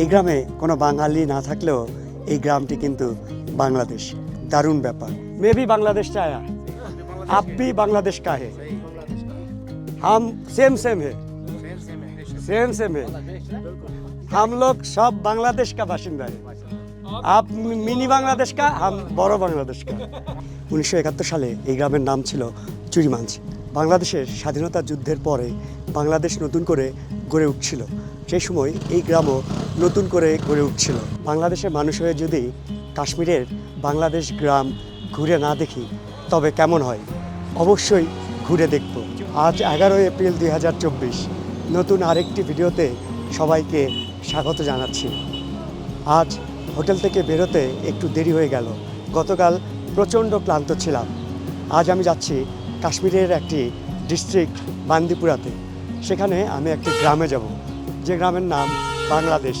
এই গ্রামে কোনো বাঙালি না থাকলেও এই গ্রামটি কিন্তু বাংলাদেশ দারুণ ব্যাপার মে भी बांग्लादेश से आया आप भी बांग्लादेश का है हम सेम सेम है सेम सेम है हम लोग सब बांग्लादेश का बाशिंदा है आप মিনি বাংলাদেশ কা হাম বড় বাংলাদেশ কা উনিশশো একাত্তর সালে এই গ্রামের নাম ছিল চুরিমাঞ্চ বাংলাদেশের স্বাধীনতা যুদ্ধের পরে বাংলাদেশ নতুন করে গড়ে উঠছিল সেই সময় এই গ্রামও নতুন করে গড়ে উঠছিল। বাংলাদেশের মানুষ হয়ে যদি কাশ্মীরের বাংলাদেশ গ্রাম ঘুরে না দেখি, তবে কেমন হয়? অবশ্যই ঘুরে দেখব। আজ এগারোই এপ্রিল দুই হাজার চব্বিশ, নতুন আরেকটি ভিডিওতে সবাইকে স্বাগত জানাচ্ছি। আজ হোটেল থেকে বেরোতে একটু দেরি হয়ে গেল। গতকাল প্রচণ্ড ক্লান্ত ছিলাম। আজ আমি যাচ্ছি কাশ্মীরের একটি ডিস্ট্রিক্ট বান্দিপুরাতে। সেখানে আমি একটি গ্রামে যাব। যে গ্রামের নাম বাংলাদেশ,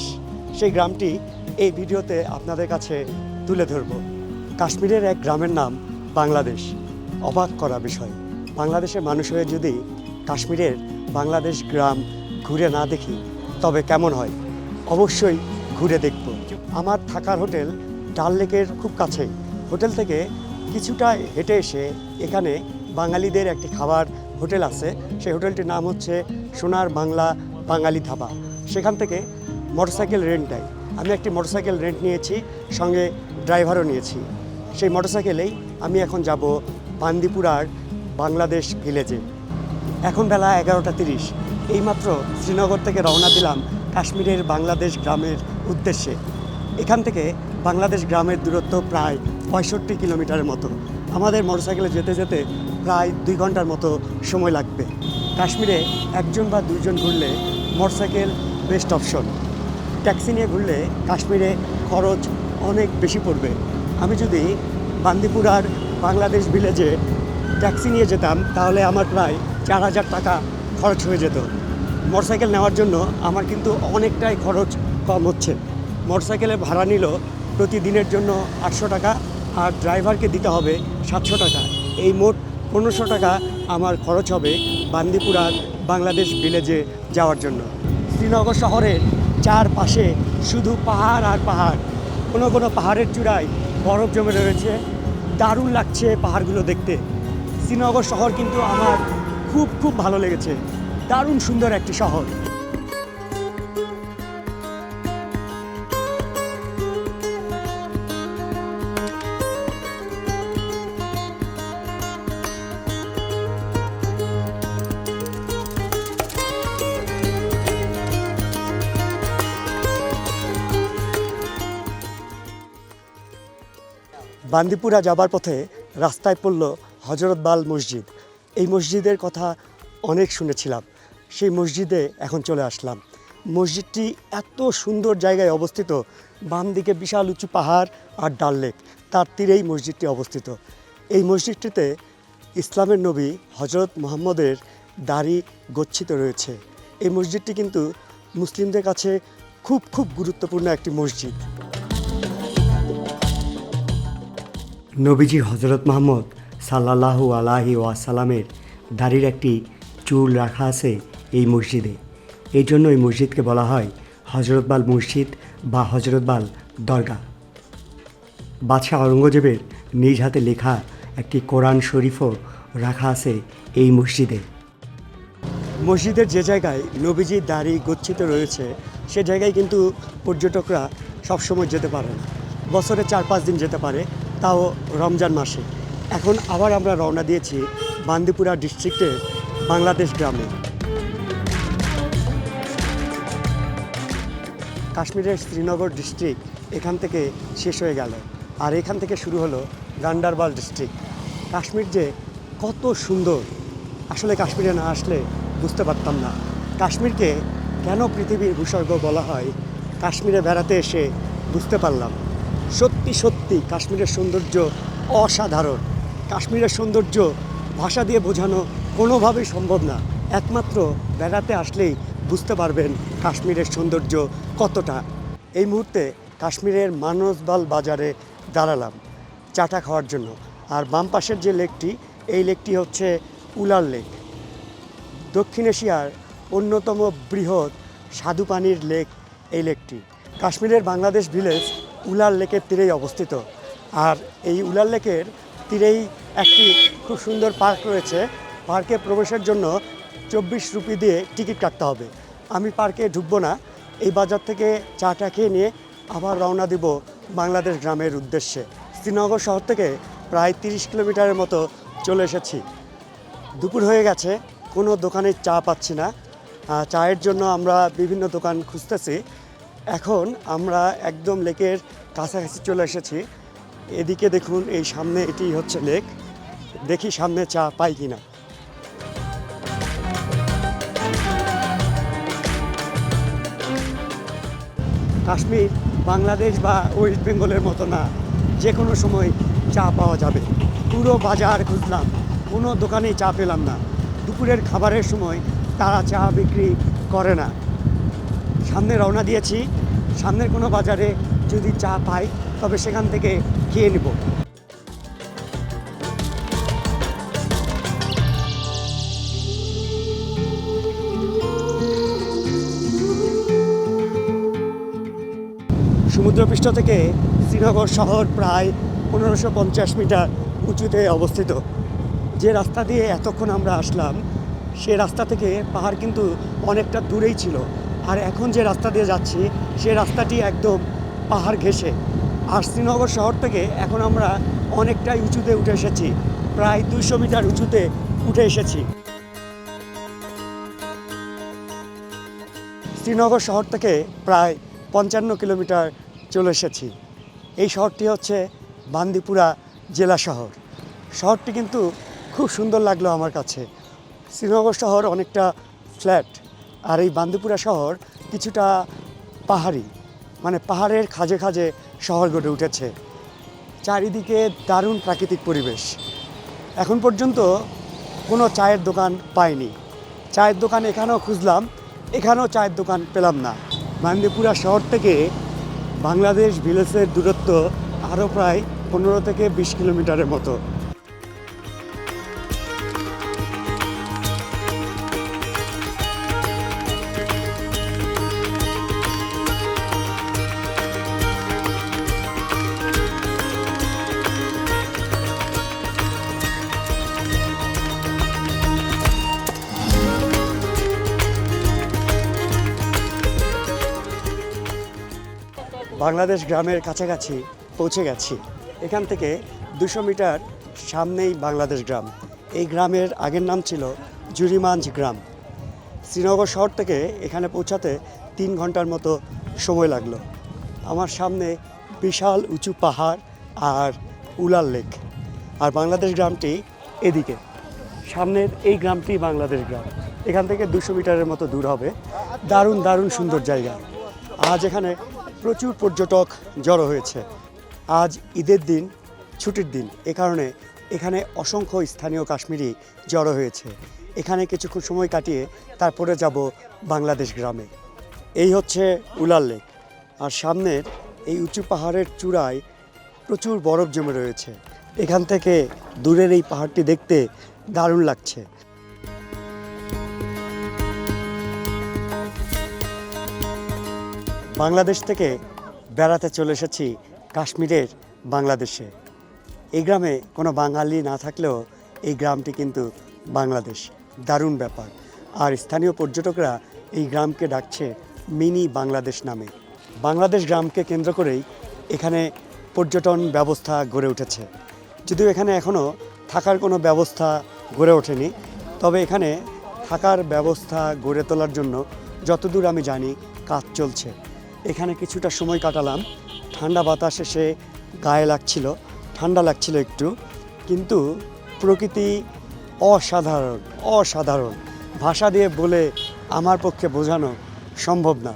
সেই গ্রামটি এই ভিডিওতে আপনাদের কাছে তুলে ধরব। কাশ্মীরের এক গ্রামের নাম বাংলাদেশ। অবাক করা বিষয়। বাংলাদেশের মানুষ হয়ে যদি কাশ্মীরের বাংলাদেশ গ্রাম ঘুরে না দেখি, তবে কেমন হয়? অবশ্যই ঘুরে দেখব। আমার থাকার হোটেল ডাল লেকের খুব কাছে হোটেল থেকে কিছুটা হেঁটে এসে এখানে বাঙালিদের একটি খাবার হোটেল আছে। সেই হোটেলটির নাম হচ্ছে সোনার বাংলা বাঙালি ধাবা। সেখান থেকে মোটরসাইকেল রেন্ট দেয় আমি একটি মোটরসাইকেল রেন্ট নিয়েছি, সঙ্গে ড্রাইভারও নিয়েছি। সেই মোটরসাইকেলেই আমি এখন যাব বান্দিপুরার বাংলাদেশ ভিলেজে এখন বেলা এগারোটা তিরিশ। এইমাত্র শ্রীনগর থেকে রওনা দিলাম কাশ্মীরের বাংলাদেশ গ্রামের উদ্দেশ্যে। এখান থেকে বাংলাদেশ গ্রামের দূরত্ব প্রায় পঁয়ষট্টি কিলোমিটারের মতো। আমাদের মোটরসাইকেলে যেতে যেতে প্রায় দুই ঘণ্টার মতো সময় লাগবে। কাশ্মীরে একজন বা দুজন ঘুরলে মোটরসাইকেল বেস্ট অপশন। ট্যাক্সি নিয়ে ঘুরলে কাশ্মীরে খরচ অনেক বেশি পড়বে। আমি যদি বান্দিপুরার বাংলাদেশ ভিলেজে ট্যাক্সি নিয়ে যেতাম, তাহলে আমার প্রায় চার হাজার টাকা খরচ হয়ে যেত। মোটরসাইকেল নেওয়ার জন্য আমার কিন্তু অনেকটাই খরচ কম হচ্ছে। মোটরসাইকেলের ভাড়া নিল প্রতিদিনের জন্য আটশো টাকা, আর ড্রাইভারকে দিতে হবে সাতশো টাকা। এই মোট পনেরোশো টাকা আমার খরচ হবে বান্দিপুরার বাংলাদেশ ভিলেজে যাওয়ার জন্য। শ্রীনগর শহরের চারপাশে শুধু পাহাড় আর পাহাড়। কোনো কোনো পাহাড়ের চূড়ায় বরফ জমে রয়েছে। দারুণ লাগছে পাহাড়গুলো দেখতে। শ্রীনগর শহর কিন্তু আমার খুব খুব ভালো লেগেছে। দারুণ সুন্দর একটি শহর। বান্দিপুরা যাবার পথে রাস্তায় পড়ল হজরতবাল মসজিদ। এই মসজিদের কথা অনেক শুনেছিলাম। সেই মসজিদে এখন চলে আসলাম। মসজিদটি এত সুন্দর জায়গায় অবস্থিত। বাম দিকে বিশাল উঁচু পাহাড় আর ডাল লেক, তার তীরেই মসজিদটি অবস্থিত। এই মসজিদটিতে ইসলামের নবী হজরত মোহাম্মদের দাড়ি গচ্ছিত রয়েছে। এই মসজিদটি কিন্তু মুসলিমদের কাছে খুব খুব গুরুত্বপূর্ণ একটি মসজিদ। নবীজি হজরত মাহমদ সাল্লাল্লাহু আলাহি ওয়াসালামের দাড়ির একটি চুল রাখা আছে এই মসজিদে। এই জন্য এই মসজিদকে বলা হয় হজরতবাল মসজিদ বা হজরতবাল দরগা। বাদশাহ আওরঙ্গজেবের নিজ হাতে লেখা একটি কোরআন শরীফও রাখা আছে এই মসজিদে। মসজিদের যে জায়গায় নবীজির দাড়ি গচ্ছিত রয়েছে, সে জায়গায় কিন্তু পর্যটকরা সবসময় যেতে পারে বছরে চার পাঁচ দিন যেতে পারে। তাও রমজান মাসে। এখন আবার আমরা রওনা দিয়েছি বান্দিপুরা ডিস্ট্রিক্টের বাংলাদেশ গ্রামে। কাশ্মীরের শ্রীনগর ডিস্ট্রিক্ট এখান থেকে শেষ হয়ে গেল। আর এখান থেকে শুরু হলো গান্ডারবাল ডিস্ট্রিক্ট। কাশ্মীর যে কত সুন্দর, আসলে কাশ্মীরে না আসলে বুঝতে পারতাম না। কাশ্মীরকে কেন পৃথিবীর ভূস্বর্গ বলা হয়? কাশ্মীরে বেড়াতে এসে বুঝতে পারলাম। সত্যি সত্যি কাশ্মীরের সৌন্দর্য অসাধারণ। কাশ্মীরের সৌন্দর্য ভাষা দিয়ে বোঝানো কোনোভাবেই সম্ভব না। একমাত্র বেড়াতে আসলেই বুঝতে পারবেন কাশ্মীরের সৌন্দর্য কতটা। এই মুহূর্তে কাশ্মীরের মানসবাল বাজারে দাঁড়ালাম চাটা খাওয়ার জন্য। আর বাম পাশের যে লেকটি, এই লেকটি হচ্ছে উলার লেক। দক্ষিণ এশিয়ার অন্যতম বৃহৎ স্বাদুপানির লেক এই লেকটি। কাশ্মীরের বাংলাদেশ ভিলেজ উলার লেকের তীরেই অবস্থিত। আর এই উলার লেকের তীরেই একটি খুব সুন্দর পার্ক রয়েছে। পার্কে প্রবেশের জন্য চব্বিশ রুপি দিয়ে টিকিট কাটতে হবে। আমি পার্কে ঢুকবো না। এই বাজার থেকে চাটা খেয়ে নিয়ে আবার রওনা দিব বাংলাদেশ গ্রামের উদ্দেশ্যে। শ্রীনগর শহর থেকে প্রায় তিরিশ কিলোমিটারের মতো চলে এসেছি। দুপুর হয়ে গেছে। কোনো দোকানে চা পাচ্ছি না। চায়ের জন্য আমরা বিভিন্ন দোকান খুঁজতেছি। এখন আমরা একদম লেকের কাছাকাছি চলে এসেছি। এদিকে দেখুন, এই সামনে এটি হচ্ছে লেক। দেখি সামনে চা পাই কিনা। কাশ্মীর বাংলাদেশ বা ওয়েস্ট বেঙ্গলের মতো না যে কোনো সময় চা পাওয়া যাবে। পুরো বাজার খুঁজলাম, কোনো দোকানেই চা পেলাম না। দুপুরের খাবারের সময় তারা চা বিক্রি করে না। সামনে রওনা দিয়েছি। সামনের কোনো বাজারে যদি চা পাই, তবে সেখান থেকে খেয়ে নেব। সমুদ্রপৃষ্ঠ থেকে শ্রীনগর শহর প্রায় পনেরোশো পঞ্চাশ মিটার উঁচুতে অবস্থিত। যে রাস্তা দিয়ে এতক্ষণ আমরা আসলাম, সে রাস্তা থেকে পাহাড় কিন্তু অনেকটা দূরেই ছিল। আর এখন যে রাস্তা দিয়ে যাচ্ছি, সে রাস্তাটি একদম পাহাড় ঘেঁষে। আর শ্রীনগর শহর থেকে এখন আমরা অনেকটাই উঁচুতে উঠে এসেছি, প্রায় দুশো মিটার উঁচুতে উঠে এসেছি। শ্রীনগর শহর থেকে প্রায় পঞ্চান্ন কিলোমিটার চলে এসেছি। এই শহরটি হচ্ছে বান্দিপুরা জেলা শহর। শহরটি কিন্তু খুব সুন্দর লাগল আমার কাছে। শ্রীনগর শহর অনেকটা ফ্ল্যাট আর এই বান্দিপুরা শহর কিছুটা পাহাড়ি মানে পাহাড়ের খাজে খাজে শহর গড়ে উঠেছে। চারিদিকে দারুণ প্রাকৃতিক পরিবেশ। এখন পর্যন্ত কোনো চায়ের দোকান পাইনি। চায়ের দোকান এখানেও খুঁজলাম, এখানেও চায়ের দোকান পেলাম না। বান্দিপুরা শহর থেকে বাংলাদেশ ভিলেজের দূরত্ব আরও প্রায় পনেরো থেকে বিশ কিলোমিটারের মতো। বাংলাদেশ গ্রামের কাছাকাছি পৌঁছে গেছি। এখান থেকে দুশো মিটার সামনেই বাংলাদেশ গ্রাম। এই গ্রামের আগের নাম ছিল জুরিমাঞ্জ গ্রাম। শ্রীনগর শহর থেকে এখানে পৌঁছাতে তিন ঘণ্টার মতো সময় লাগল। আমার সামনে বিশাল উঁচু পাহাড় আর উলার লেক। আর বাংলাদেশ গ্রামটি এদিকে। সামনের এই গ্রামটি বাংলাদেশ গ্রাম। এখান থেকে দুশো মিটারের মতো দূর হবে। দারুণ দারুণ সুন্দর জায়গা। আজ এখানে প্রচুর পর্যটক জড়ো হয়েছে। আজ ঈদের দিন, ছুটির দিন, এ কারণে এখানে অসংখ্য স্থানীয় কাশ্মীরি জড়ো হয়েছে। এখানে কিছুক্ষণ সময় কাটিয়ে তারপরে যাব বাংলাদেশ গ্রামে। এই হচ্ছে উলার লেক। আর সামনের এই উঁচু পাহাড়ের চূড়ায় প্রচুর বরফ জমে রয়েছে। এখান থেকে দূরের এই পাহাড়টি দেখতে দারুণ লাগছে। বাংলাদেশ থেকে বেড়াতে চলে এসেছি কাশ্মীরের বাংলাদেশে। এই গ্রামে কোনো বাঙালি না থাকলেও এই গ্রামটি কিন্তু বাংলাদেশ। দারুণ ব্যাপার। আর স্থানীয় পর্যটকরা এই গ্রামকে ডাকছে মিনি বাংলাদেশ নামে। বাংলাদেশ গ্রামকে কেন্দ্র করেই এখানে পর্যটন ব্যবস্থা গড়ে উঠেছে। যদিও এখানে এখনও থাকার কোনো ব্যবস্থা গড়ে ওঠেনি, তবে এখানে থাকার ব্যবস্থা গড়ে তোলার জন্য যতদূর আমি জানি কাজ চলছে। এখানে কিছুটা সময় কাটালাম। ঠান্ডা বাতাস এসে গায়ে লাগছিল, ঠান্ডা লাগছিল একটু। কিন্তু প্রকৃতি অসাধারণ অসাধারণ। ভাষা দিয়ে বলে আমার পক্ষে বোঝানো সম্ভব না।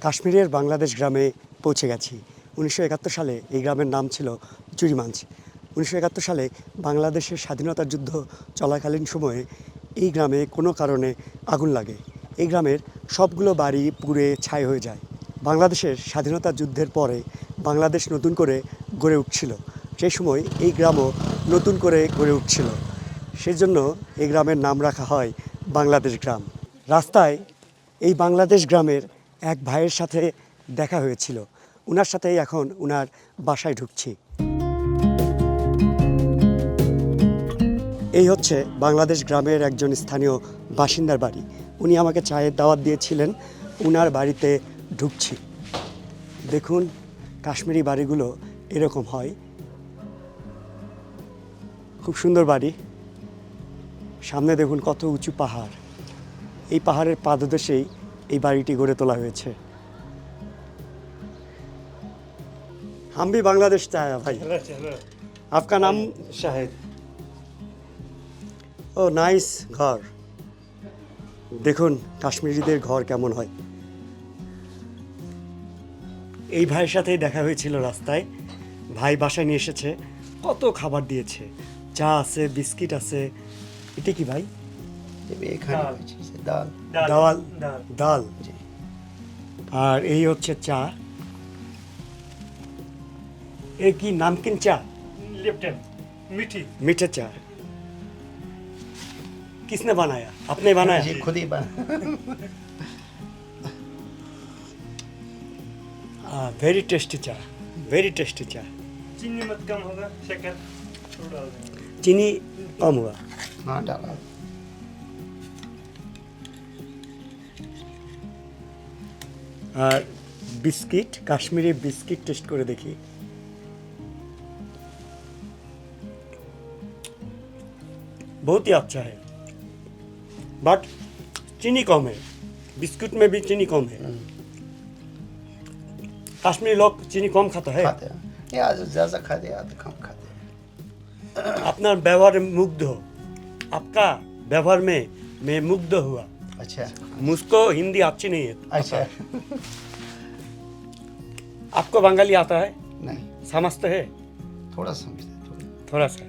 কাশ্মীরের বাংলাদেশ গ্রামে পৌঁছে গেছি। উনিশশো একাত্তর সালে এই গ্রামের নাম ছিল চুরিমাঞ্চ। উনিশশো একাত্তর সালে বাংলাদেশের স্বাধীনতা যুদ্ধ চলাকালীন সময়ে এই গ্রামে কোনো কারণে আগুন লাগে। এই গ্রামের সবগুলো বাড়ি পুড়ে ছাই হয়ে যায়। বাংলাদেশের স্বাধীনতা যুদ্ধের পরে বাংলাদেশ নতুন করে গড়ে উঠছিল। সেই সময় এই গ্রামও নতুন করে গড়ে উঠছিল। সেজন্য এই গ্রামের নাম রাখা হয় বাংলাদেশ গ্রাম। রাস্তায় এই বাংলাদেশ গ্রামের এক ভাইয়ের সাথে দেখা হয়েছিল। ওনার সাথেই এখন ওনার বাসায় ঢুকছি। এই হচ্ছে বাংলাদেশ গ্রামের একজন স্থানীয় বাসিন্দার বাড়ি। উনি আমাকে চায়ের দাওয়াত দিয়েছিলেন। ওনার বাড়িতে ঢুকছি দেখুন কাশ্মীরি বাড়িগুলো এরকম হয় খুব সুন্দর বাড়ি সামনে দেখুন কত উঁচু পাহাড় এই পাহাড়ের পাদদেশেই এই বাড়িটি গড়ে তোলা হয়েছে हम भी बांग्लादेश से आया भाई आपका नाम शाहिद ও নাইস ঘর দেখুন কাশ্মীরিদের ঘর কেমন হয় এই ভাইয়ের সাথেই দেখা হয়েছিল রাস্তায় ভাই বাসায় নিয়ে এসেছে কত খাবার দিয়েছে চা আছে বিস্কিট আছে এটা কি ভাই जब ये खाने की चीज़ है दाल ডাল ডাল আর এই হচ্ছে চা এ কি নামকিন চা लिप्टन मीठी मीठा चा किसने बनाया आपने बनाया जी खुद ही बना वेरी टेस्टी चा वेरी टेस्टी चा चीनी मत कम होगा शक्कर थोड़ा डाल देंगे चीनी कम हुआ हाँ डाला আর বিস্কিট কাশ্মীরি বিস্কিট টেস্ট করে দেখি बहुत ही अच्छा है बट चीनी कम है बिस्कुट में भी चीनी कम है कश्मीरी लोग चीनी कम खाता है खाते हैं आज ज़्यादा खाते आज कम खाते अपना व्यवहार मुग्ध हो आपका व्यवहार में मैं मुग्ध हुआ अच्छा मुझको हिंदी अच्छी नहीं है अच्छा आपको बंगाली आता है नहीं समझते है थोड़ा समझते थोड़ा सा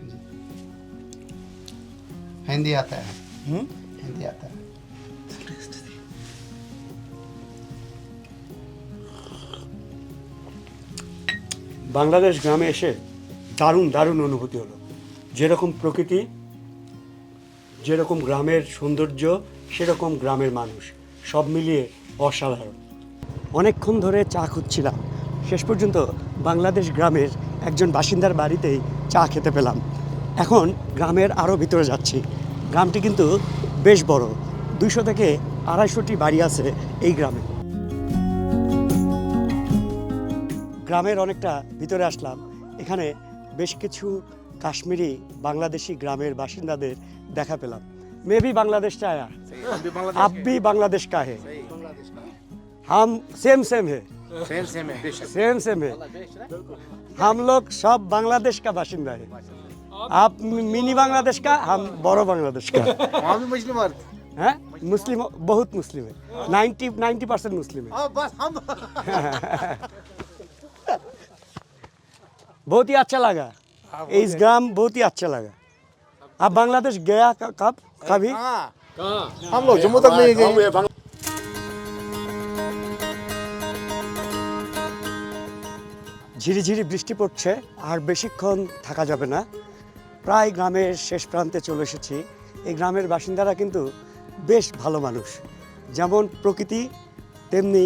हिंदी आता है हिंदी आता है বাংলাদেশ গ্রামে এসে দারুণ দারুণ অনুভূতি হলো। যেরকম প্রকৃতি, যেরকম গ্রামের সৌন্দর্য, সেরকম গ্রামের মানুষ। সব মিলিয়ে অসাধারণ। অনেকক্ষণ ধরে চা খুঁজছিলাম। শেষ পর্যন্ত বাংলাদেশ গ্রামের একজন বাসিন্দার বাড়িতেই চা খেতে পেলাম। এখন গ্রামের আরও ভিতরে যাচ্ছি। গ্রামটি কিন্তু বেশ বড়। দুইশো থেকে আড়াইশোটি বাড়ি আছে এই গ্রামে। গ্রামের অনেকটা ভিতরে আসলাম এখানে বেশ কিছু কাশ্মীরি বাংলাদেশি গ্রামের বাসিন্দাদের দেখা পেলাম মে भी बांग्लादेश से आया आप भी बांग्लादेश का है हम सेम सेम है सेम सेम है बेशक सेम सेम है हम लोग सब बांग्लादेश का बाशिंदा है आप मिनी बांग्लादेश का हम बड़ो बांग्लादेश का वहाँ भी मुस्लिम और हैं मुस्लिम बहुत मुस्लिम है नाइन्टी नाइन्टी परसेंट मुस्लिम है हाँ बस हम बहुत ही अच्छा लगा इस ग्राम बहुत ही अच्छा लगा आप बांग्लादेश गया क- कब कभी हम लोग जम्मू तक नहीं गए ঝিরিঝিরি বৃষ্টি পড়ছে আর বেশিক্ষণ থাকা যাবে না প্রায় গ্রামের শেষ প্রান্তে চলে এসেছি এই গ্রামের বাসিন্দারা কিন্তু বেশ ভালো মানুষ যেমন প্রকৃতি তেমনি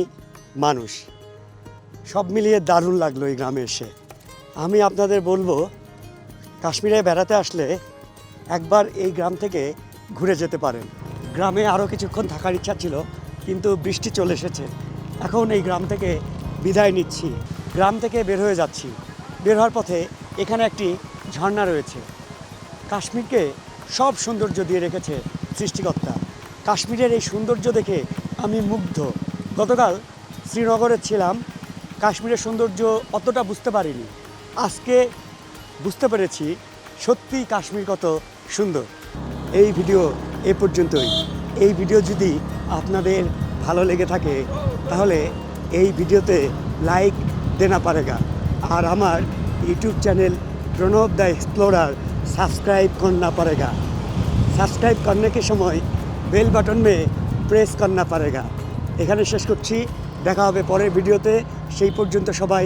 মানুষ সব মিলিয়ে দারুণ লাগলো এই গ্রামে এসে আমি আপনাদের বলব, কাশ্মীরে বেড়াতে আসলে একবার এই গ্রাম থেকে ঘুরে যেতে পারেন। গ্রামে আরও কিছুক্ষণ থাকার ইচ্ছা ছিল, কিন্তু বৃষ্টি চলে এসেছে। এখন এই গ্রাম থেকে বিদায় নিচ্ছি। গ্রাম থেকে বের হয়ে যাচ্ছি। বের হওয়ার পথে এখানে একটি ঝর্ণা রয়েছে। কাশ্মীরকে সব সৌন্দর্য দিয়ে রেখেছে সৃষ্টিকর্তা। কাশ্মীরের এই সৌন্দর্য দেখে আমি মুগ্ধ। গতকাল শ্রীনগরে ছিলাম। কাশ্মীরের সৌন্দর্য অতটা বুঝতে পারিনি। আজকে বুঝতে পেরেছি সত্যি কাশ্মীর কত সুন্দর। এই ভিডিও এ পর্যন্তই। এই ভিডিও যদি আপনাদের ভালো লেগে থাকে, তাহলে এই ভিডিওতে লাইক দেনা পারেগা আর আমার YouTube channel Pranab the explorer subscribe করনা পারেগা সাবস্ক্রাইব করনে কে সময় বেল বাটন মে প্রেস করনা পারেগা এখানে শেষ করছি। দেখা হবে পরের ভিডিওতে। সেই পর্যন্ত সবাই